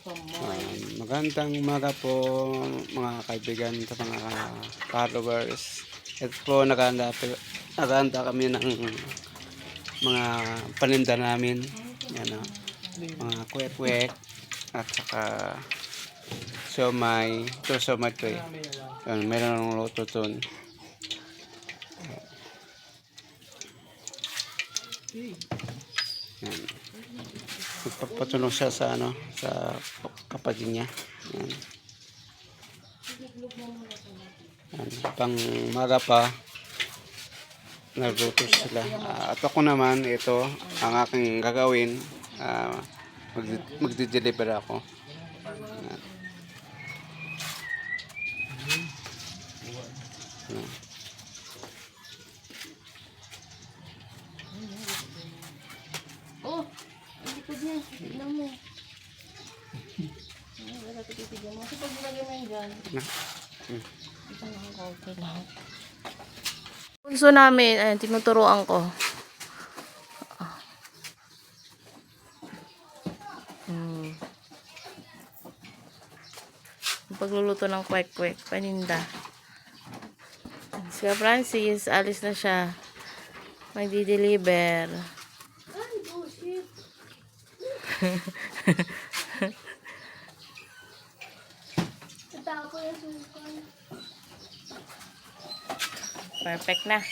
Um, magandang umaga po mga kaibigan sa mga followers. Ito po nakahanda, nakahanda kami ng mga paninda namin. Yan o. Mga kwek-kwek at saka siomay. Ito siomay ito eh. Yan, meron ng luto dun. Yan. Magpapatulong siya sa ano, sa kapatid niya. Yan. Yan. Pang maga pa, nagluto sila. Ah, at ako naman, ito, ang aking gagawin, ah, mag, magdi-deliver ako. Yan. Likod niya. Tignan mo. Ay, wala ko titignan mo. Kasi pag nilagay mo yan dyan, Na. Hmm. ito na ang okay lang. Punso namin, ayan, tinuturoan ko. Hmm. Pagluluto ng kwek-kwek, paninda. Si Francis, alis na siya. Magdi-deliver. Perfect na.